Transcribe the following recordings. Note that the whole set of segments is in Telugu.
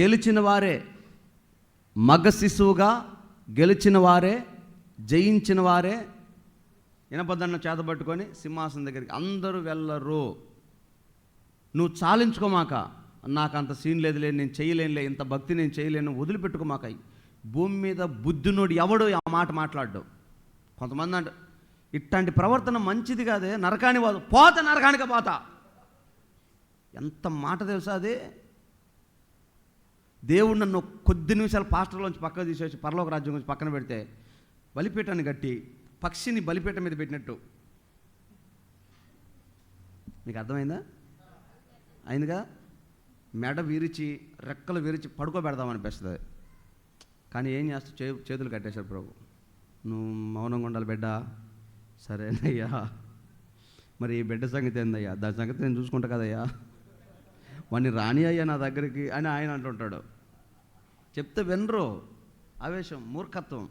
గెలిచిన వారే మగ శిశువుగా గెలిచిన వారే జయించిన వారే ఇనపదన్న చేతబట్టుకొని సింహాసనం దగ్గరికి అందరూ వెళ్ళరు. నువ్వు చాలించుకోమాక నాకు అంత సీన్ లేదులే నేను చేయలేనులే ఇంత భక్తి నేను చేయలేను వదిలిపెట్టుకోమాక. భూమి మీద బుద్ధునోడు ఎవడు ఆ మాట మాట్లాడడం. కొంతమంది అంట ఇట్లాంటి ప్రవర్తన మంచిది కాదే నరకాని పోత నరకానికి పోతా. ఎంత మాట తెలుసా అది? దేవుడు నన్ను కొద్ది నిమిషాలు పాస్టర్లోంచి పక్కకు తీసేసి పరలోక రాజ్యం గురించి పక్కన పెడితే బలిపీఠాన్ని కట్టి పక్షిని బలిపీట మీద పెట్టినట్టు. మీకు అర్థమైందా? అయిందిగా? మెడ విరిచి రెక్కలు విరిచి పడుకోబెడదామనిపిస్తుంది కానీ ఏం చేస్తా చే చేతులు కట్టేశారు ప్రభు. నువ్వు మౌనంగా ఉండాలి బిడ్డ. సరేనయ్యా. మరి ఈ బిడ్డ సంగతి ఏందయ్యా? దాని సంగతి నేను చూసుకుంటా కదయ్యా. వాడిని రాని అయ్యా నా దగ్గరికి అని ఆయన అంటుంటాడు. చెప్తే వినరు. ఆవేశం మూర్ఖత్వం.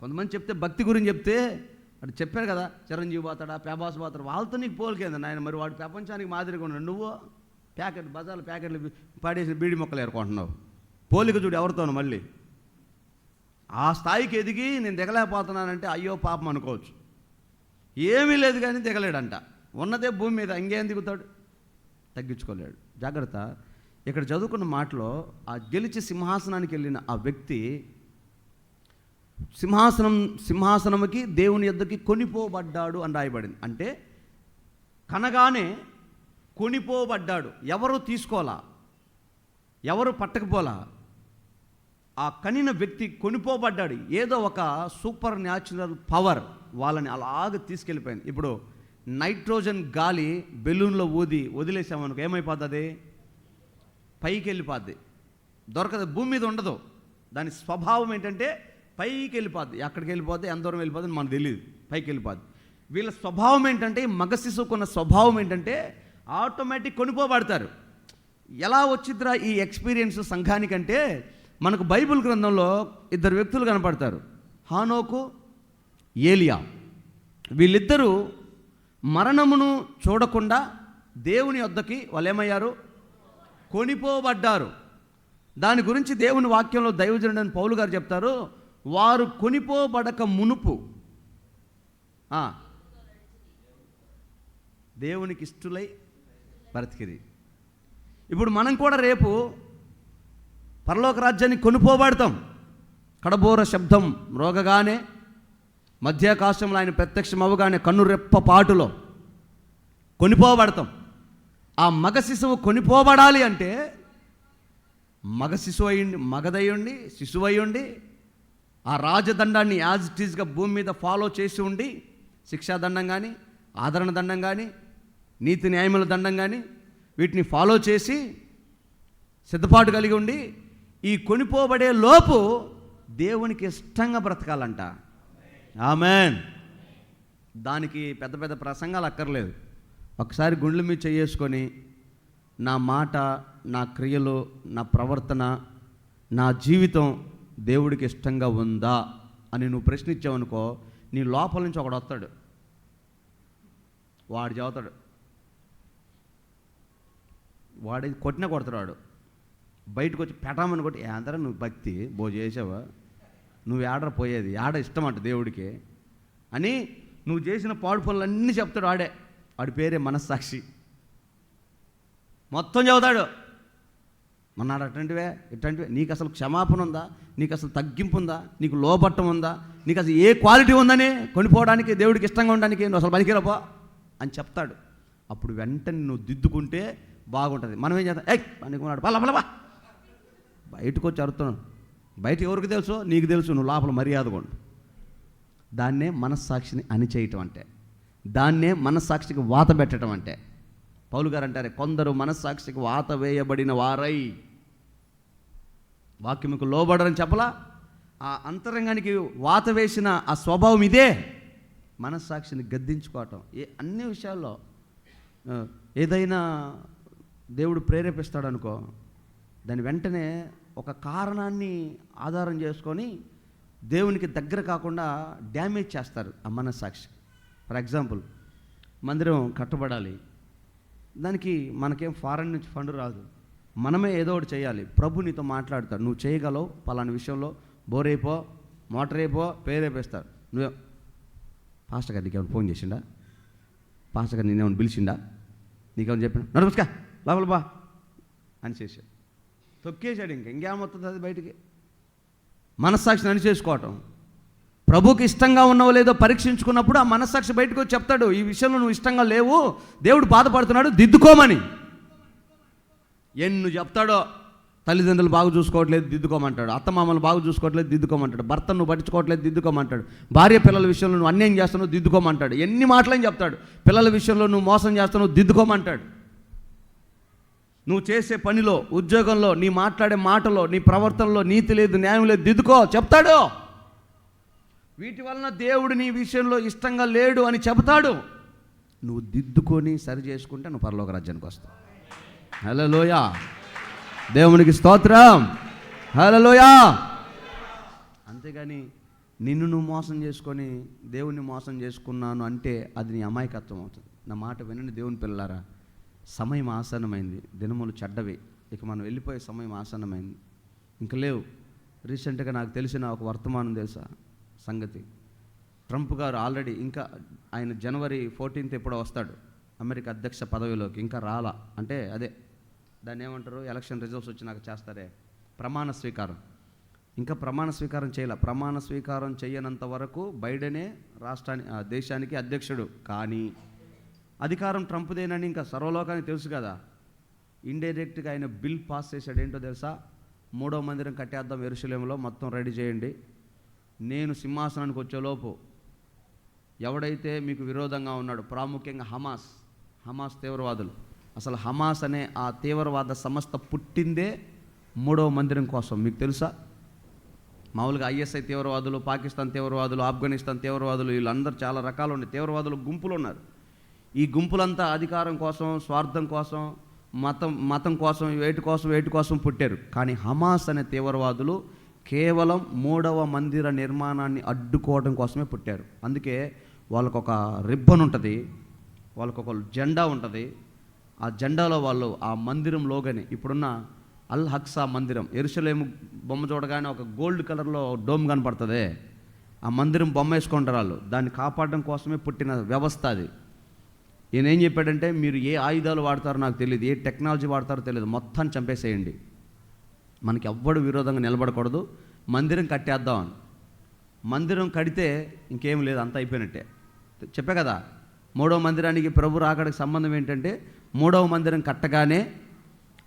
కొంతమంది చెప్తే భక్తి గురించి చెప్తే అటు చెప్పారు కదా చిరంజీవి పోతాడా పేబాస్ పోతాడు వాళ్ళతో నీకు పోలికేంది ఆయన మరి వాడు ప్రపంచానికి మాదిరిగా ఉన్నాడు. నువ్వు ప్యాకెట్ బజార్లు ప్యాకెట్లు పాడేసిన బీడి మొక్కలు ఏర్కొంటున్నావు. పోలిక చూడు ఎవరితోనూ మళ్ళీ. ఆ స్థాయికి ఎదిగి నేను దిగలేకపోతున్నానంటే అయ్యో పాపం అనుకోవచ్చు. ఏమీ లేదు కానీ దిగలేడంట. ఉన్నదే భూమి మీద ఇంకేం దిగుతాడు. తగ్గించుకోలేడు. జాగ్రత్త. ఇక్కడ చదువుకున్న మాటలో ఆ గెలిచి సింహాసనానికి వెళ్ళిన ఆ వ్యక్తి సింహాసనం సింహాసనముకి దేవుని యొద్దకి కొనిపోబడ్డాడు అని రాయబడింది. అంటే కనగానే కొనిపోబడ్డాడు. ఎవరు తీసుకోలా ఎవరు పట్టకపోలా ఆ కనిన వ్యక్తి కొనిపోబడ్డాడు. ఏదో ఒక సూపర్ న్యాచురల్ పవర్ వాళ్ళని అలాగ తీసుకెళ్ళిపోయింది. ఇప్పుడు నైట్రోజన్ గాలి బెలూన్లో ఊది వదిలేసామనుకో ఏమైపోతుంది? పైకి వెళ్ళిపోద్ది దొరకదు భూమి మీద ఉండదు. దాని స్వభావం ఏంటంటే పైకి వెళ్ళిపోద్ది ఎక్కడికి వెళ్ళిపోద్ది ఎంత దూరం వెళ్ళిపోద్ది మనకు తెలియదు పైకి వెళ్ళిపోద్ది వీళ్ళ స్వభావం ఏంటంటే మగ శిశువుకున్న స్వభావం ఏంటంటే ఆటోమేటిక్ కొనుకోబడతారు ఎలా వచ్చిద్రా ఈ ఎక్స్పీరియన్స్ సంఘానికంటే మనకు బైబిల్ గ్రంథంలో ఇద్దరు వ్యక్తులు కనపడతారు. హానోకు ఏలియా. వీళ్ళిద్దరూ మరణమును చూడకుండా దేవుని వద్దకి వాళ్ళు ఏమయ్యారు కొనిపోబడ్డారు. దాని గురించి దేవుని వాక్యంలో దైవజనుడని పౌలు గారు చెప్తారు వారు కొనిపోబడక మునుపు. దేవునికి ఇష్టలై బ్రతికిరి. ఇప్పుడు మనం కూడా రేపు పరలోక రాజ్యాన్ని కొనుపోబడతాం. కడబోర శబ్దం రోగగానే మధ్యాకాశంలో ఆయన ప్రత్యక్షం అవ్వగానే కన్ను రెప్ప పాటులో కొనిపోబడతాం. ఆ మగ శిశువు కొనిపోబడాలి అంటే మగ శిశువు అయ్యండి మగదయ్యుండి శిశువు అయ్యుండి ఆ రాజదండాన్ని యాజ్ ఇట్ ఈజ్గా భూమి మీద ఫాలో చేసి ఉండి శిక్షాదండం కానీ ఆదరణ దండం కానీ నీతి న్యాయముల దండం కానీ వీటిని ఫాలో చేసి సిద్ధపాటు కలిగి ఉండి ఈ కొనిపోబడే లోపు దేవునికి ఇష్టంగా బ్రతకాలంట. ఆమెన్. దానికి పెద్ద పెద్ద ప్రసంగాలు అక్కర్లేదు. ఒకసారి గుండెల మీద చేసుకొని నా మాట నా క్రియలు నా ప్రవర్తన నా జీవితం దేవుడికి ఇష్టంగా ఉందా అని నువ్వు ప్రశ్నించావనుకో నీ లోపల నుంచి ఒకడు వస్తాడు. వాడు చదువుతాడు. వాడి కొట్టిన కొడతాడు వాడు. బయటకు వచ్చి పెట్టామని కొట్టి అందరూ నువ్వు భక్తి బో చేసావా? నువ్వు ఏడర పోయేది. ఆడ ఇష్టం అంట దేవుడికి. అని నువ్వు చేసిన పాడు పనులన్నీ చెప్తాడు ఆడే. వాడి పేరే మనస్సాక్షి. మొత్తం చదువుతాడు మన్నాడు అటువంటివే ఇట్లాంటివే నీకు అసలు క్షమాపణ ఉందా? నీకు అసలు తగ్గింపు ఉందా? నీకు లోపట్టం ఉందా? నీకు అసలు ఏ క్వాలిటీ ఉందని కొనిపోవడానికి దేవుడికి ఇష్టంగా ఉండడానికి నువ్వు అసలు పనికిరాపో అని చెప్తాడు. అప్పుడు వెంటనే నువ్వు దిద్దుకుంటే బాగుంటుంది. మనం ఏం చేద్దాం? ఏ పనికున్నాడు పల్ల పల్లవా బయటకు వచ్చి అరుతున్నాను బయట ఎవరికి తెలుసు? నీకు తెలుసు నువ్వు లోపల మర్యాద ఉండు. దాన్నే మనస్సాక్షిని అణిచేయటం అంటే. దాన్నే మనస్సాక్షికి వాత పెట్టడం అంటే. పౌలు గారు అంటారే కొందరు మనస్సాక్షికి వాత వేయబడిన వారై. వాక్యముకు లోబడరని చెప్పలా? ఆ అంతరంగానికి వాత వేసిన ఆ స్వభావం ఇదే. మనస్సాక్షిని గద్దించుకోవటం. ఏ అన్ని విషయాల్లో ఏదైనా దేవుడు ప్రేరేపిస్తాడనుకో దాని వెంటనే ఒక కారణాన్ని ఆధారం చేసుకొని దేవునికి దగ్గర కాకుండా డ్యామేజ్ చేస్తారు ఆ మనస్సాక్షి. ఫర్ ఎగ్జాంపుల్ మందిరం కట్టబడాలి. దానికి మనకేం ఫారెన్ నుంచి ఫండ్ రాదు. మనమే ఏదో ఒకటి చేయాలి. ప్రభు నీతో మాట్లాడతాడు. నువ్వు చేయగలవు పలానా విషయంలో. బోరైపో మోటార్ అయిపో పేరేపేస్తాడు నువ్వే పాస్టర్ గారు నీకేమైనా ఫోన్ చేసిండా? పాస్టర్ గారు నేనేమైనా పిలిచిండా? నీకేమైనా చెప్పిన? నడుపుస్కా లోపల బా అని చేశాడు. తొక్కేశాడు ఇంక. ఇంకేమవుతుంది అది బయటికి? మనస్సాక్షిని అనిచేసుకోవటం ప్రభుకి ఇష్టంగా ఉన్నావో లేదో పరీక్షించుకున్నప్పుడు ఆ మనస్సాక్షి బయటకు వచ్చి చెప్తాడు ఈ విషయంలో నువ్వు ఇష్టంగా లేవు దేవుడు బాధపడుతున్నాడు దిద్దుకోమని. ఎన్ను చెప్తాడో తల్లిదండ్రులు బాగా చూసుకోవట్లేదు దిద్దుకోమంటాడు. అత్తమామలు బాగా చూసుకోవట్లేదు దిద్దుకోమంటాడు. భర్త నువ్వు పట్టించుకోవట్లేదు దిద్దుకోమంటాడు. భార్య పిల్లల విషయంలో నువ్వు అన్యాయం చేస్తున్నావు దిద్దుకోమంటాడు. ఎన్ని మాటలని చెప్తాడు. పిల్లల విషయంలో నువ్వు మోసం చేస్తున్నావు దిద్దుకోమంటాడు. నువ్వు చేసే పనిలో ఉద్యోగంలో నీ మాట్లాడే మాటలో నీ ప్రవర్తనలో నీతి లేదు న్యాయం లేదు దిద్దుకో చెప్తాడు. వీటి వలన దేవుడు నీ విషయంలో ఇష్టంగా లేడు అని చెబుతాడు. నువ్వు దిద్దుకొని సరి చేసుకుంటే నువ్వు పరలోక రాజ్యానికి వస్తావు. హలోయ దేవునికి స్తోత్రం. హలోయ అంతేగాని నిన్ను నువ్వు మోసం చేసుకొని దేవుణ్ణి మోసం చేసుకున్నాను అంటే అది నీ అమాయకత్వం అవుతుంది. నా మాట వినండి దేవుని పిల్లారా సమయం ఆసన్నమైంది. దినములు చెడ్డవి. ఇక మనం వెళ్ళిపోయే సమయం ఆసన్నమైంది. ఇంక లేవు. రీసెంట్గా నాకు తెలిసిన ఒక వర్తమానం తెలుసా? సంగతి. ట్రంప్ గారు ఆల్రెడీ ఇంకా ఆయన జనవరి ఫోర్టీన్త్ ఎప్పుడో వస్తాడు. అమెరికా అధ్యక్ష పదవిలోకి. ఇంకా రాలా. అంటే అదే. దాన్ని ఏమంటారు? ఎలక్షన్ రిజల్ట్స్ వచ్చినాక చేస్తారే. ప్రమాణ స్వీకారం. ఇంకా ప్రమాణ స్వీకారం చేయాల. ప్రమాణ స్వీకారం చేయనంత వరకు బైడెనే రాష్ట్రానికి దేశానికి అధ్యక్షుడు. కానీ అధికారం ట్రంప్దేనని ఇంకా సర్వలోకానికి తెలుసు కదా. ఇండైరెక్ట్గా ఆయన బిల్ పాస్ చేశాడు ఏంటో తెలుసా? మూడో మందిరం కట్టేద్దాం ఎరుసలేంలో మొత్తం రెడీ చేయండి. నేను సింహాసనానికి వచ్చేలోపు ఎవడైతే మీకు విరోధంగా ఉన్నాడు ప్రాముఖ్యంగా హమాస్ హమాస్ తీవ్రవాదులు. అసలు హమాస్ అనే ఆ తీవ్రవాద సంస్థ పుట్టిందే మూడవ మందిరం కోసం. మీకు తెలుసా? మామూలుగా ఐఎస్ఐ తీవ్రవాదులు పాకిస్తాన్ తీవ్రవాదులు ఆఫ్ఘనిస్తాన్ తీవ్రవాదులు వీళ్ళందరూ చాలా రకాలు ఉన్నాయి తీవ్రవాదులు గుంపులు ఉన్నారు ఈ గుంపులంతా అధికారం కోసం స్వార్థం కోసం మతం మతం కోసం వేటి కోసం వేటి కోసం పుట్టారు. కానీ హమాస్ అనే తీవ్రవాదులు కేవలం మూడవ మందిర నిర్మాణాన్ని అడ్డుకోవడం కోసమే పుట్టారు. అందుకే వాళ్ళకు ఒక రిబ్బన్ ఉంటుంది వాళ్ళకు ఒక జెండా ఉంటుంది. ఆ జెండాలో వాళ్ళు ఆ మందిరంలోగానే ఇప్పుడున్న అల్ హక్సా మందిరం ఎరుసలేము బొమ్మ చూడగానే ఒక గోల్డ్ కలర్లో డోమ్ కనపడుతుంది. ఆ మందిరం బొమ్మ వేసుకుంటారు వాళ్ళు. దాన్ని కాపాడడం కోసమే పుట్టిన వ్యవస్థ అది. ఈయన ఏం చెప్పాడంటే మీరు ఏ ఆయుధాలు వాడతారో నాకు తెలియదు ఏ టెక్నాలజీ వాడతారో తెలియదు మొత్తం చంపేసేయండి. మనకి ఎవ్వడు విరోధంగా నిలబడకూడదు. మందిరం కట్టేద్దాం అని. మందిరం కడితే ఇంకేం లేదు అంత అయిపోయినట్టే. చెప్పే కదా మూడవ మందిరానికి ప్రభు రాకడికి సంబంధం ఏంటంటే మూడవ మందిరం కట్టగానే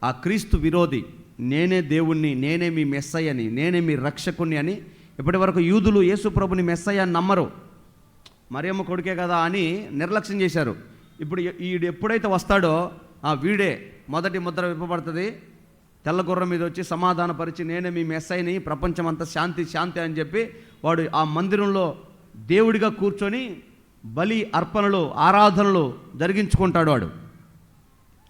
ఆ క్రీస్తు విరోధి నేనే దేవుణ్ణి నేనే మీ మెస్సయ్యని నేనే మీ రక్షకుణ్ణి అని ఇప్పటి వరకు యూదులు యేసు ప్రభుని మెస్సయ్య అని నమ్మరు. మరియమ్మ కొడుకే కదా అని నిర్లక్ష్యం చేశారు. ఇప్పుడు ఈడు ఎప్పుడైతే వస్తాడో ఆ వీడే మొదటి ముద్ర విప్పబడుతుంది. తెల్లగుర్రం మీద వచ్చి సమాధానపరిచి నేనే మీ మెస్సైని ప్రపంచమంతా శాంతి శాంతి అని చెప్పి వాడు ఆ మందిరంలో దేవుడిగా కూర్చొని బలి అర్పణలు ఆరాధనలు జరిగించుకుంటాడు వాడు.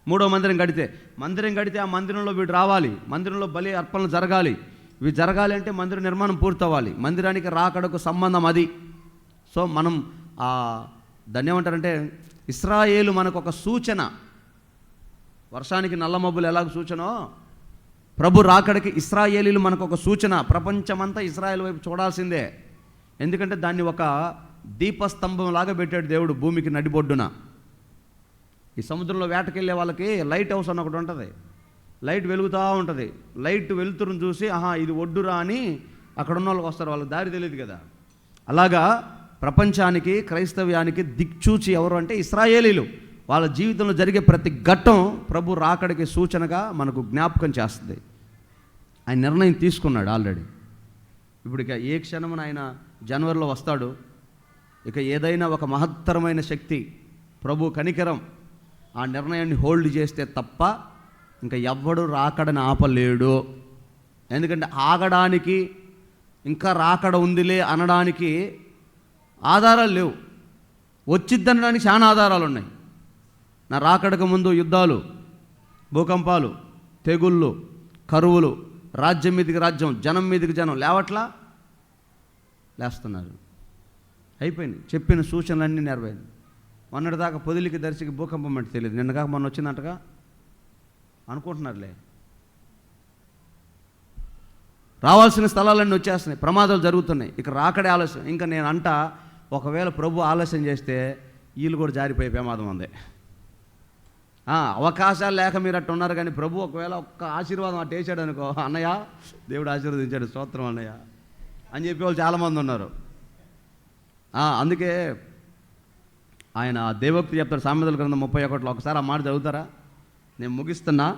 మూడో మందిరం కడితే మందిరం కడితే ఆ మందిరంలో వీడు రావాలి. మందిరంలో బలి అర్పణలు జరగాలి. ఇవి జరగాలి అంటే మందిర నిర్మాణం పూర్తవ్వాలి. మందిరానికి రాకడకు సంబంధం అది. సో మనం ఆ దాన్ని ఏమంటారంటే ఇస్రాయేలు మనకు ఒక సూచన. వర్షానికి నల్ల మబ్బులు ఎలాగ సూచనో? ప్రభు రాకడికి ఇస్రాయేలీలు మనకు ఒక సూచన. ప్రపంచమంతా ఇస్రాయేల్ వైపు చూడాల్సిందే. ఎందుకంటే దాన్ని ఒక దీపస్తంభం లాగా పెట్టాడు దేవుడు భూమికి నడిబొడ్డున. ఈ సముద్రంలో వేటకెళ్ళే వాళ్ళకి లైట్ హౌస్ అని ఒకటి ఉంటుంది. లైట్ వెలుగుతూ ఉంటుంది. లైట్ వెలుతురుని చూసి ఆహా ఇది ఒడ్డురా అని అక్కడ ఉన్న వాళ్ళకి వస్తారు. వాళ్ళకి దారి తెలియదు కదా. అలాగా ప్రపంచానికి క్రైస్తవ్యానికి దిక్చూచి ఎవరు అంటే ఇస్రాయేలీలు. వాళ్ళ జీవితంలో జరిగే ప్రతి ఘట్టం ప్రభు రాకడికి సూచనగా మనకు జ్ఞాపకం చేస్తుంది. ఆయన నిర్ణయం తీసుకున్నాడు ఆల్రెడీ. ఇప్పుడు ఇక ఏ క్షణమున ఆయన జనవరిలో వస్తాడు? ఇక ఏదైనా ఒక మహత్తరమైన శక్తి ప్రభు కనికరం ఆ నిర్ణయాన్ని హోల్డ్ చేస్తే తప్ప ఇంకా ఎవ్వడు రాకడని ఆపలేడు. ఎందుకంటే ఆగడానికి ఇంకా రాకడ ఉందిలే అనడానికి ఆధారాలు లేవు. వచ్చిద్దనడానికి చాలా ఆధారాలు ఉన్నాయి. నా రాకడకు ముందు యుద్ధాలు భూకంపాలు తెగుళ్ళు కరువులు రాజ్యం మీదకి రాజ్యం జనం మీదకి జనం లేవట్లా? లేస్తున్నారు. అయిపోయింది. చెప్పిన సూచనలన్నీ నెరవేరింది. మొన్నటిదాకా పొదిలికి దర్శికి భూకంపం అంటే తెలియదు. నిన్నగాక మొన్న వచ్చిందంటగా? అనుకుంటున్నారులే. రావాల్సిన స్థలాలన్నీ వచ్చేస్తున్నాయి. ప్రమాదాలు జరుగుతున్నాయి. ఇక రాకడే ఆలస్యం. ఇంకా నేను అంటా ఒకవేళ ప్రభు ఆలస్యం చేస్తే వీళ్ళు కూడా జారిపోయే ప్రమాదం ఉంది. అవకాశాలు లేక మీరు అట్టు ఉన్నారు కానీ ప్రభు ఒకవేళ ఒక్క ఆశీర్వాదం అట్టు వేసాడు అనుకో అన్నయ్య దేవుడు ఆశీర్వదించాడు స్తోత్రం అన్నయ్య. అని చెప్పి వాళ్ళు చాలామంది ఉన్నారు. అందుకే ఆయన దేవోక్తి చెప్తారు సామెతల గ్రంథం ముప్పై ఒకటిలో. ఒకసారి ఆ మాట చదువుతారా? నేను ముగిస్తున్నా.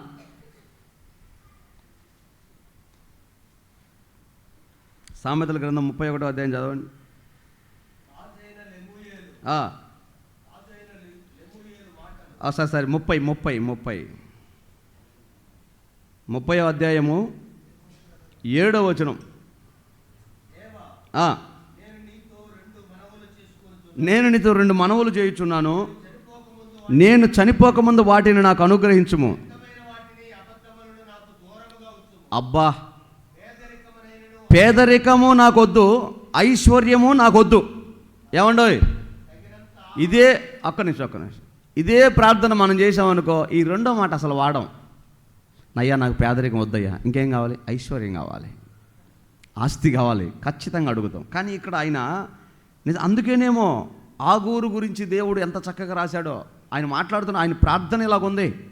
సామెతల గ్రంథం ముప్పై ఒకటో అధ్యాయం చదవండి. సరే సరే ముప్పై ముప్పై ముప్పై. ముప్పై అధ్యాయము ఏడవ వచనం. నేను నీతో రెండు మనవులు చేయుచున్నాను. నేను చనిపోకముందు వాటిని నాకు అనుగ్రహించుము. అబ్బా. పేదరికము నాకొద్దు ఐశ్వర్యము నాకొద్దు. ఏమండోయ్? ఇదే ఒక్క నిమిషం ఒక్క నిమిషం. ఇదే ప్రార్థన మనం చేసామనుకో ఈ రెండో మాట అసలు వాడం. నయ్యా నాకు పేదరికం వద్దయ్యా. ఇంకేం కావాలి? ఐశ్వర్యం కావాలి. ఆస్తి కావాలి. ఖచ్చితంగా అడుగుతాం. కానీ ఇక్కడ ఆయన అందుకేనేమో ఆగూరు గురించి దేవుడు ఎంత చక్కగా రాశాడో ఆయన మాట్లాడుతున్న ఆయన ప్రార్థన ఇలాగుంది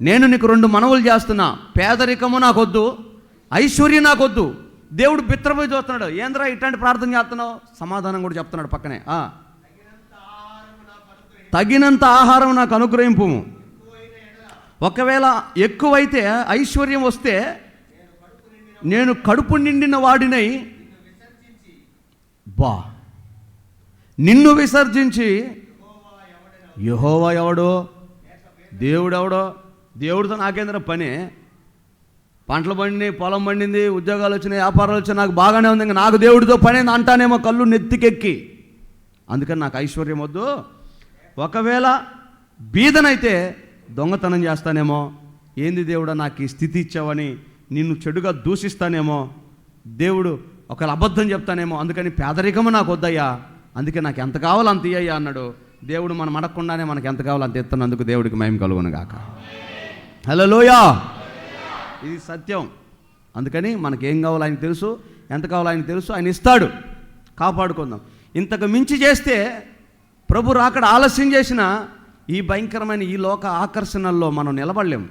నేను నీకు రెండు మనవులు చేస్తున్నా. పేదరికము నాకొద్దు ఐశ్వర్యం నాకొద్దు. దేవుడు బిత్రపోయి చూస్తున్నాడు. ఏంద్రా ఇట్లాంటి ప్రార్థన చేస్తున్నావు? సమాధానం కూడా చెప్తున్నాడు పక్కనే. తగినంత ఆహారం నాకు అనుగ్రహింపు. ఒకవేళ ఎక్కువైతే ఐశ్వర్యం వస్తే నేను కడుపు నిండిన వాడినై బా. నిన్ను విసర్జించి యహోవా ఎవడో దేవుడెవడో దేవుడితో నాకేంద్ర పని? పంటలు పండినాయి పొలం పండింది ఉద్యోగాలు వచ్చినాయి వ్యాపారాలు వచ్చినాయి నాకు బాగానే ఉంది ఇంకా నాకు దేవుడితో పని అంటానేమో కళ్ళు నెత్తికెక్కి. అందుకని నాకు ఐశ్వర్యం వద్దు. ఒకవేళ బీదనైతే దొంగతనం చేస్తానేమో ఏంది దేవుడా నాకు ఈ స్థితి ఇచ్చావని నిన్ను చెడుగా దూషిస్తానేమో దేవుడు ఒకవేళ అబద్ధం చెప్తానేమో అందుకని పేదరికము నాకు వద్దయ్యా అందుకే నాకు ఎంత కావాలో అంత ఇయ్యా అన్నాడు. దేవుడు మనం అడగకుండానే మనకు ఎంత కావాలో అంత ఎత్తున్నందుకు దేవుడికి మేము కలుగును గాక. హలో లోయా ఇది సత్యం. అందుకని మనకేం కావాలో ఆయనకు తెలుసు ఎంత కావాలో ఆయనకు తెలుసు ఆయన ఇస్తాడు. కాపాడుకుందాం. ఇంతకు మించి చేస్తే ప్రభు రాకడ ఆలస్యం చేసిన ఈ భయంకరమైన ఈ లోక ఆకర్షణల్లో మనం నిలబడలేము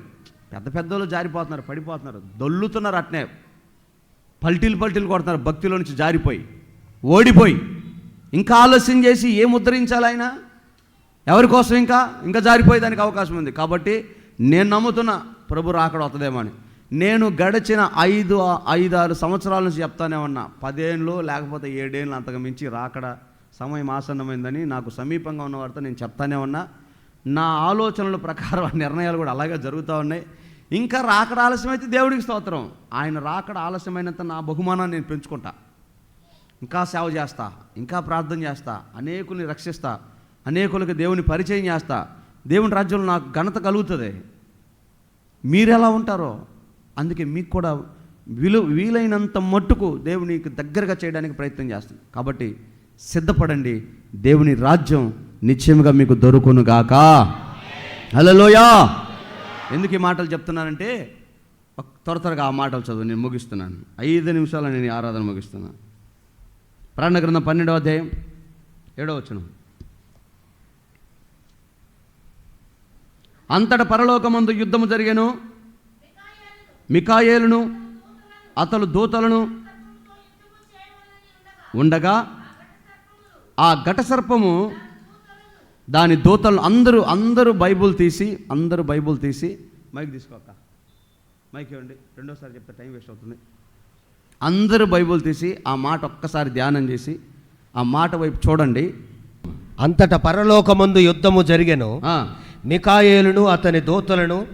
పెద్ద పెద్దలు జారిపోతున్నారు పడిపోతున్నారు దొల్లుతున్నారు అట్నే. పల్టీలు పల్టీలు కొడుతున్నారు భక్తిలో నుంచి జారిపోయి ఓడిపోయి. ఇంకా ఆలస్యం చేసి ఏం ముద్రించాలి ఆయన? ఎవరి కోసం ఇంకా? ఇంకా జారిపోయేదానికి అవకాశం ఉంది. కాబట్టి నేను నమ్ముతున్నా ప్రభు రాకడ వస్తుందేమో అని. నేను గడిచిన ఐదు ఐదు ఆరు సంవత్సరాల నుంచి చెప్తానే ఉన్నా. పదేళ్ళు లేకపోతే ఏడేళ్ళు అంతకు మించి రాకడ సమయం ఆసన్నమైందని నాకు సమీపంగా ఉన్న వారితో నేను చెప్తానే ఉన్నా. నా ఆలోచనల ప్రకారం ఆ నిర్ణయాలు కూడా అలాగే జరుగుతూ ఉన్నాయి. ఇంకా రాకడ ఆలస్యమైతే దేవుడికి స్తోత్రం. ఆయన రాకడ ఆలస్యమైనంత నా బహుమానాన్ని నేను పెంచుకుంటా. ఇంకా సేవ చేస్తా ఇంకా ప్రార్థన చేస్తా అనేకుల్ని రక్షిస్తా అనేకులకు దేవుని పరిచయం చేస్తా. దేవుని రాజ్యంలో నాకు ఘనత కలుగుతుంది. మీరు ఎలా ఉంటారో అందుకే మీకు కూడా విలు వీలైనంత మట్టుకు దేవునికి దగ్గరగా చేయడానికి ప్రయత్నం చేస్తుంది కాబట్టి సిద్ధపడండి. దేవుని రాజ్యం నిశ్చయముగా మీకు దొరుకును గాక హలోయా ఎందుకు ఈ మాటలు చెప్తున్నానంటే త్వర త్వరగా ఆ మాటలు చదువు నేను ముగిస్తున్నాను. ఐదు నిమిషాలు నేను ఆరాధన ముగిస్తున్నాను. ప్రాణ గ్రంథం పన్నెండవ అధ్యాయం ఏడవ వచ్చిన అంతట పరలోకమందు యుద్ధము జరిగాను. మికాయేలును అతలు దూతలను ఉండగా ఆ ఘట సర్పము దాని దూతలను అందరూ అందరూ బైబుల్ తీసి అందరూ బైబుల్ తీసి మైక్ తీసుకోక మైక్ ఇవ్వండి. రెండోసారి చెప్తే టైం వేస్ట్ అవుతుంది. అందరూ బైబుల్ తీసి ఆ మాట ఒక్కసారి ధ్యానం చేసి ఆ మాట వైపు చూడండి. అంతట పరలోకమందు యుద్ధము జరిగెను. మికాయేలును అతని దూతలను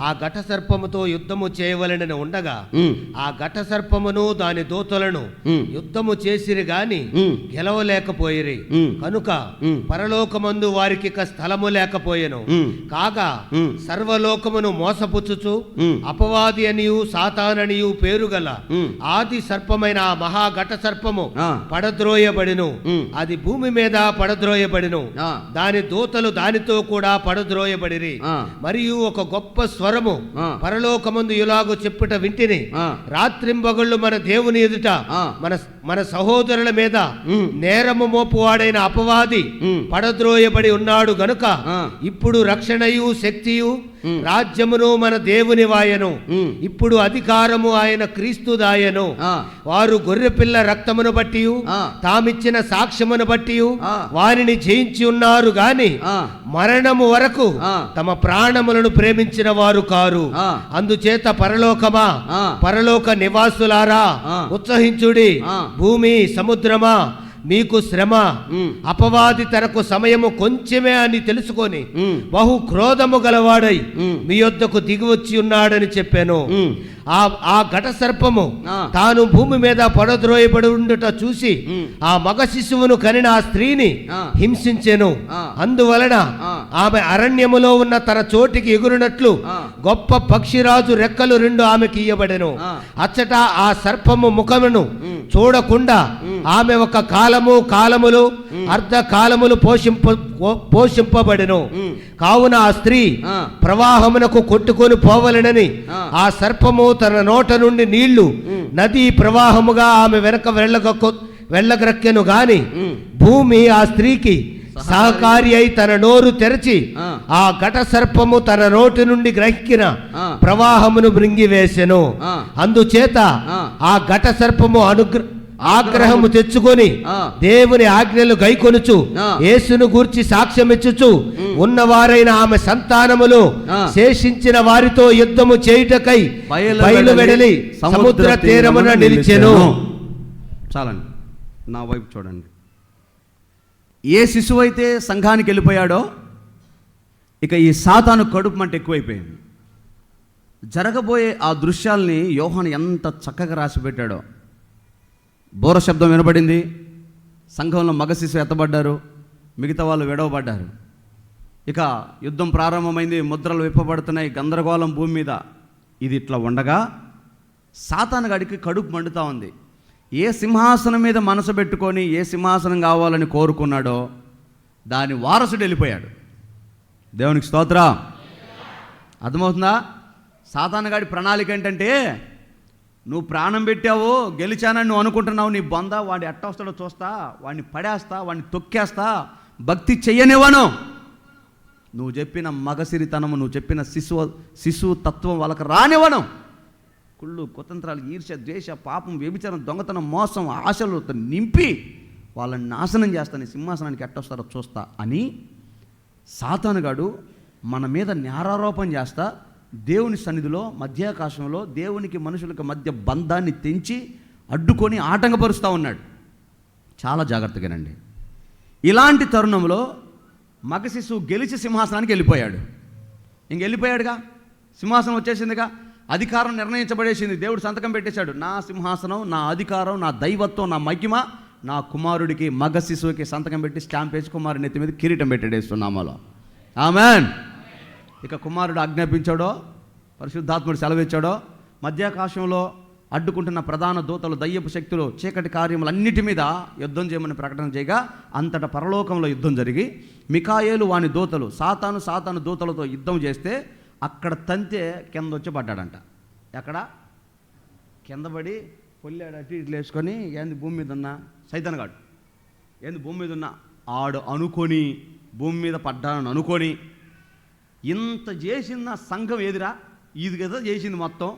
ఆ ఘట సర్పముతో యుద్ధము చేయవలనని ఉండగా ఆ ఘట సర్పమును దాని దూతలను యుద్ధము చేసిరి గాని గెలవలేకపోయిరి కనుక. పరలోకమందు వారికి స్థలము లేకపోయెను కాగా. సర్వలోకమును మోసపుచ్చుచు. అపవాది అనియు సాతాననియు పేరుగల ఉమ్. ఆది సర్పమైన ఆ మహా ఘట సర్పము. పడద్రోయబడిను. అది భూమి మీద పడద్రోయబడిను. దాని దూతలు దానితో కూడా పడద్రోయబడిను పడద్రోయబడిరి ఆ. మరియు ఒక గొప్ప స్వరము. పరలోకమందు ఇలాగు చెప్పుట వింటిని ఆ. రాత్రింబగళ్ళు మన దేవుని ఎదుట. మన మన సహోదరుల మీద. నేరము మోపువాడైన అపవాది. పడద్రోయబడి ఉన్నాడు గనుక. ఇప్పుడు రక్షణయు శక్తియు. రాజ్యమును మన దేవుని వాయను. ఇప్పుడు అధికారము ఆయన క్రీస్తు దాయను ఆ. వారు గొర్రెపిల్ల రక్తమును బట్టి. తామిచ్చిన సాక్ష్యమును బట్టి. వారిని జయించి ఉన్నారు గాని. మరణము వరకు. తమ ప్రాణములను ప్రేమించిన వారు కారు. అందుచేత పరలోకమా. పరలోక నివాసులారా. ఉత్సహించుడి. భూమి సముద్రమా మీకు శ్రమ. అపవాది తనకు సమయము కొంచెమే అని తెలుసుకొని. బహు క్రోధము గలవాడై. మీ యొద్దకు దిగి వచ్చి ఉన్నాడని చెప్పాను. ఆ ఆ ఘట సర్పము. తాను భూమి మీద పడద్రోయబడి ఉండుట చూసి. ఆ మగ శిశువును కనిన ఆ స్త్రీని. హింసించెను. అందువలన. ఆమె అరణ్యములో ఉన్న తన చోటికి ఎగురునట్లు. గొప్ప పక్షిరాజు రెక్కలు రెండు ఆమెకి ఇయ్యబడెను. అచ్చట ఆ సర్పము ముఖమును. చూడకుండా ఆమె ఒక కాలము కాలములు అర్ధ కాలములు పోషింప పోషింపబడెను. కావున ఆ స్త్రీ. ప్రవాహమునకు కొట్టుకొని పోవలెనని. ఆ సర్పము తన నోట నుండి నీళ్ళు. నదీ ప్రవాహముగా ఆమె వెనక వెళ్ళగ వెళ్ళగ్రక్కెను గాని. భూమి ఆ స్త్రీకి సహకారి అయి తన నోరు తెరచి ఆ. ఘట సర్పము తన నోటి నుండి గ్రహించిన. ప్రవాహమును మృంగివేసెను. అందుచేత ఆ. ఆ ఘట సర్పము అనుగ్ర ఆగ్రహము తెచ్చుకొని. దేవుని ఆజ్ఞలు గైకొనుచు. యేసును గూర్చి సాక్ష్యమిచ్చుచు ఉన్నవారైన ఆమె సంతానములు. శేషించిన వారితో యుద్ధము చేయుటకై బయలు వెడలి సముద్ర తీరమున నిలిచెను. చాలండి. నా వైపు చూడండి. ఏ శిశువు అయితే సంఘానికి వెళ్ళిపోయాడో ఇక ఈ సాతాను కడుపు మంట ఎక్కువైపోయింది. జరగబోయే ఆ దృశ్యాల్ని యోహాను ఎంత చక్కగా రాసి పెట్టాడో బోర శబ్దం వినబడింది. సంఘంలో మగ శిశు ఎత్తబడ్డారు. మిగతా వాళ్ళు విడవబడ్డారు. ఇక యుద్ధం ప్రారంభమైంది. ముద్రలు విప్పబడుతున్నాయి. గందరగోళం భూమి మీద. ఇది ఇట్లా ఉండగా సాతానగాడికి కడుపు మండుతా ఉంది. ఏ సింహాసనం మీద మనసు పెట్టుకొని ఏ సింహాసనం కావాలని కోరుకున్నాడో దాని వారసుడు వెళ్ళిపోయాడు. దేవునికి స్తోత్ర. అర్థమవుతుందా? సాతానగాడి ప్రణాళిక ఏంటంటే నువ్వు ప్రాణం పెట్టావు గెలిచానని నువ్వు అనుకుంటున్నావు నీ బొంద వాడు ఎట్ట వస్తాడో చూస్తా వాడిని పడేస్తా వాడిని తొక్కేస్తా భక్తి చెయ్యనివ్వను. నువ్వు చెప్పిన మగసిరితనము నువ్వు చెప్పిన శిశువు శిశువు తత్వం వాళ్ళకి రానివ్వను. కుళ్ళు కుతంత్రాలు ఈర్ష్య ద్వేష పాపం వ్యభిచారం దొంగతనం మోసం ఆశలు నింపి వాళ్ళని నాశనం చేస్తాను సింహాసనానికి ఎట్టొస్తారో చూస్తా అని సాతానుగాడు మన మీద నేరారోపణ చేస్తా దేవుని సన్నిధిలో మధ్యాకాశంలో దేవునికి మనుషులకు మధ్య బంధాన్ని తెంచి అడ్డుకొని ఆటంకపరుస్తూ ఉన్నాడు. చాలా జాగ్రత్తగానండి. ఇలాంటి తరుణంలో మగ శిశువు గెలిచి సింహాసనానికి వెళ్ళిపోయాడు. ఇంక వెళ్ళిపోయాడుగా? సింహాసనం వచ్చేసిందిగా? అధికారం నిర్ణయించబడేసింది. దేవుడు సంతకం పెట్టేశాడు. నా సింహాసనం నా అధికారం నా దైవత్వం నా మహిమ నా కుమారుడికి మగ శిశువుకి సంతకం పెట్టి స్టాంప్ వేసి కుమారుడి నెత్తి మీద కిరీటం పెట్టేస్తున్నామాలో ఆమెన్. ఇక కుమారుడు ఆజ్ఞాపించాడో పరిశుద్ధాత్ముడు సెలవిచ్చాడో మధ్యాకాశంలో అడ్డుకుంటున్న ప్రధాన దూతలు దయ్యపు శక్తులు చీకటి కార్యములన్నిటి మీద యుద్ధం చేయమని ప్రకటన చేయగా అంతటా పరలోకంలో యుద్ధం జరిగి మికాయేలు వాని దూతలు సాతాను సాతాను దూతలతో యుద్ధం చేస్తే అక్కడ తంతే కింద వచ్చి పడ్డాడంట ఎక్కడ? కింద పడి పొల్లాడు అటు ఇట్లు వేసుకొని ఏంది భూమి మీద ఉన్న? సైతన్గాడు ఏంది భూమి మీద ఉన్న? ఆడు అనుకొని భూమి మీద పడ్డానని అనుకొని ఇంత చేసిన సంఘం ఏదిరా? ఇది కదా చేసింది మొత్తం.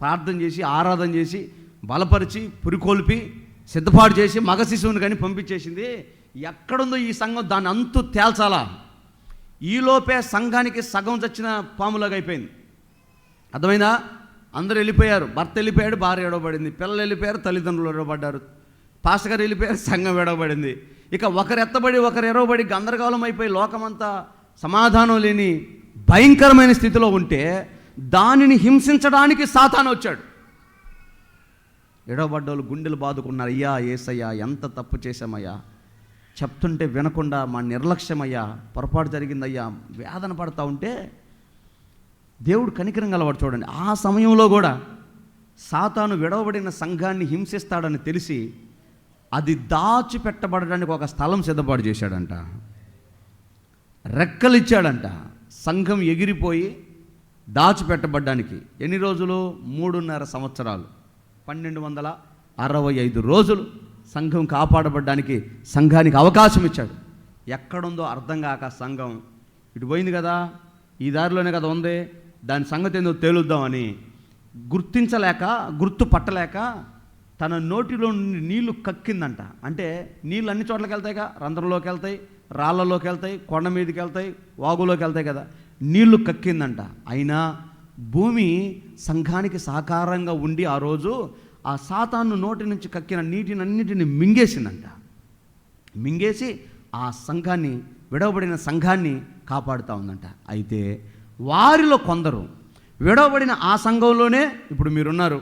ప్రార్థన చేసి ఆరాధన చేసి బలపరిచి పురికొల్పి సిద్ధపాటు చేసి మగ శిశువుని కానీ పంపించేసింది. ఎక్కడుందో ఈ సంఘం? దాని అంతు తేల్చాలా. ఈలోపే సంఘానికి సగం చచ్చిన పాములాగా అయిపోయింది. అర్థమైందా? అందరూ వెళ్ళిపోయారు. భర్త వెళ్ళిపోయాడు భార్య ఎడవబడింది పిల్లలు వెళ్ళిపోయారు తల్లిదండ్రులు ఎడవబడ్డారు పాస్టర్ గారు వెళ్ళిపోయారు సంఘం ఎడవబడింది ఇక ఒకరు ఎత్తబడి ఒకరు ఎరవబడి గందరగోళం అయిపోయి లోకమంతా సమాధానం లేని భయంకరమైన స్థితిలో ఉంటే దానిని హింసించడానికి సాతాను వచ్చాడు. ఎడవబడ్డోళ్ళు గుండెలు బాదుకున్నారు అయ్యా ఏసయ్యా ఎంత తప్పు చేశామయ్యా. చెప్తుంటే వినకుండా మా నిర్లక్ష్యమయ్యా పొరపాటు జరిగిందయ్యా వేదన పడతా ఉంటే దేవుడు కనికరం గలవాడు చూడండి. ఆ సమయంలో కూడా సాతాను విడవబడిన సంఘాన్ని హింసిస్తాడని తెలిసి అది దాచిపెట్టబడడానికి ఒక స్థలం సిద్ధపాటు చేశాడంట. రెక్కలు ఇచ్చాడంట సంఘం ఎగిరిపోయి దాచిపెట్టబడ్డానికి ఎన్ని రోజులు? మూడున్నర సంవత్సరాలు. పన్నెండు వందల అరవై ఐదు రోజులు సంఘం కాపాడబడ్డానికి సంఘానికి అవకాశం ఇచ్చాడు. ఎక్కడుందో అర్థం కాక సంఘం ఇటు పోయింది కదా. ఈ దారిలోనే కదా ఉంది. దాని సంగతి ఏందో తేలుద్దామని గుర్తించలేక గుర్తు పట్టలేక తన నోటిలో నీళ్ళు కక్కిందంట. అంటే నీళ్ళు అన్ని చోట్లకి వెళ్తాయిగా రంధ్రంలోకి వెళ్తాయి రాళ్ళలోకి వెళ్తాయి కొండ మీదకి వెళ్తాయి వాగులోకి వెళ్తాయి కదా. నీళ్ళు కక్కిందంట. అయినా భూమి సంఘానికి సహకారంగా ఉండి ఆ రోజు ఆ సాతాను నోటి నుంచి కక్కిన నీటిని అన్నిటిని మింగేసిందంట. మింగేసి ఆ సంఘాన్ని విడవబడిన సంఘాన్ని కాపాడుతూ ఉందంట. అయితే వారిలో కొందరు విడవబడిన ఆ సంఘంలోనే ఇప్పుడు మీరున్నారు.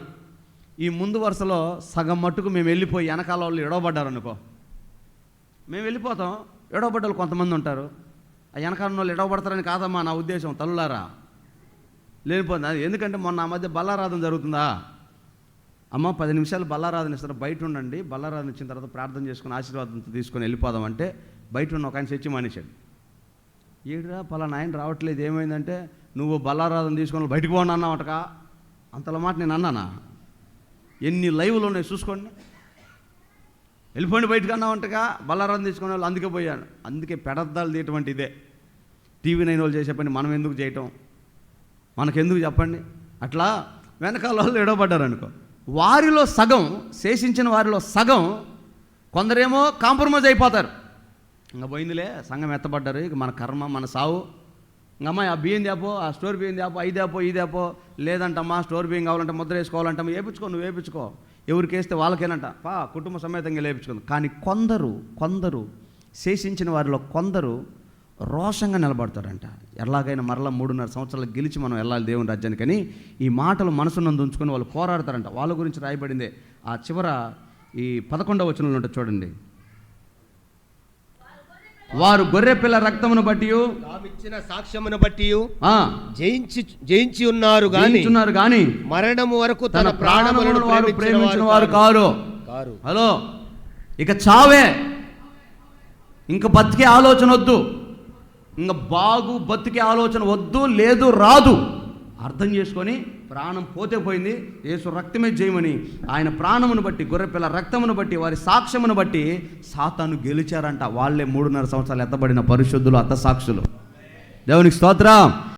ఈ ముందు వరుసలో సగం మట్టుకు మేము వెళ్ళిపోయి వెనకాల వాళ్ళు విడవబడ్డారనుకో. మేము వెళ్ళిపోతాం. ఎడవబడ్డలు కొంతమంది ఉంటారు. ఆ వెనకాల వాళ్ళు ఎడవబడతారని కాదమ్మా నా ఉద్దేశం తల్లులారా. లేనిపోతుంది అది ఎందుకంటే మొన్న ఆ మధ్య బల్లారాధన జరుగుతుందా? అమ్మ పది నిమిషాలు బల్లారాధన ఇస్తారు. బయట ఉండండి. బల్లారాధన ఇచ్చిన తర్వాత ప్రార్థన చేసుకుని ఆశీర్వాదంతో తీసుకొని వెళ్ళిపోదాం అంటే బయట ఉన్న ఒక ఆయన చచ్చి మానేశాడు. ఏడురా పలానా ఆయన రావట్లేదు. ఏమైందంటే నువ్వు బల్లారాధన తీసుకొని బయటకు పోండి అన్నావు అంతల మాట నేను అన్నానా? ఎన్ని లైవ్లు ఉన్నాయి చూసుకోండి. వెళ్ళిపోయిన బయటకు అన్నావంటగా బల్లారాధన తీసుకునే వాళ్ళు అందుకే పోయాను. అందుకే పెడద్దాలు తీయటువంటి ఇదే. టీవీ నైన్ వాళ్ళు చేసే పని మనం ఎందుకు చేయటం? మనకెందుకు చెప్పండి? అట్లా వెనకాల వాళ్ళు ఎడవబడ్డారు అనుకో వారిలో సగం శేషించిన వారిలో సగం కొందరేమో కాంప్రమైజ్ అయిపోతారు. ఇంకా పోయిందిలే సంఘం ఎత్తబడ్డారు. ఇక మన కర్మ మన సావు. అమ్మాయి ఆ బియ్యం తేపో ఆ స్టోర్ బియ్యం తేపో ఇదేపో తేపో తేపో లేదంటమ్మా స్టోర్ బియ్యం కావాలంటే ముద్ర వేసుకోవాలంటే వేపించుకో నువ్వు వేపించుకో ఎవరికేస్తే వాళ్ళకేనంట పా కుటుంబ సమేతంగా లేపించుకుంది. కానీ కొందరు కొందరు శేషించిన వారిలో కొందరు రోషంగా నిలబడతారంట. ఎలాగైనా మరలా మూడున్నర సంవత్సరాలు గెలిచి మనం వెళ్ళాలి దేవుని రాజ్యానికని ఈ మాటలు మనసునందు ఉంచుకొని వాళ్ళు పోరాడతారంట. వాళ్ళ గురించి రాయబడిందే. ఆ చివర ఈ పదకొండవ వచనంలో ఉంటుంది చూడండి. వారు గొర్రెపిల్ల రక్తమును బట్టి తామిచ్చిన సాక్ష్యమును బట్టి జయించి జయించి ఉన్నారు గాని గానిచున్నారు కానీ మరణము వరకు తన ప్రాణములను వారు ప్రేమించిన వారు కారు. కారు. కారు. హలో ఇక చావే. ఇంక బతికే ఆలోచన వద్దు. ఇంక బాగు బతికే ఆలోచన వద్దు లేదు రాదు. అర్థం చేసుకొని ప్రాణం పోతే పోయింది. యేసు రక్తమే చేయమని ఆయన ప్రాణమును బట్టి గొర్రెపిల్ల రక్తమును బట్టి వారి సాక్ష్యమును బట్టి సాతాను గెలిచారంట. వాళ్ళే మూడున్నర సంవత్సరాలు ఎత్తబడిన పరిశుద్ధులు అత్త సాక్షులు. దేవునికి స్తోత్రం.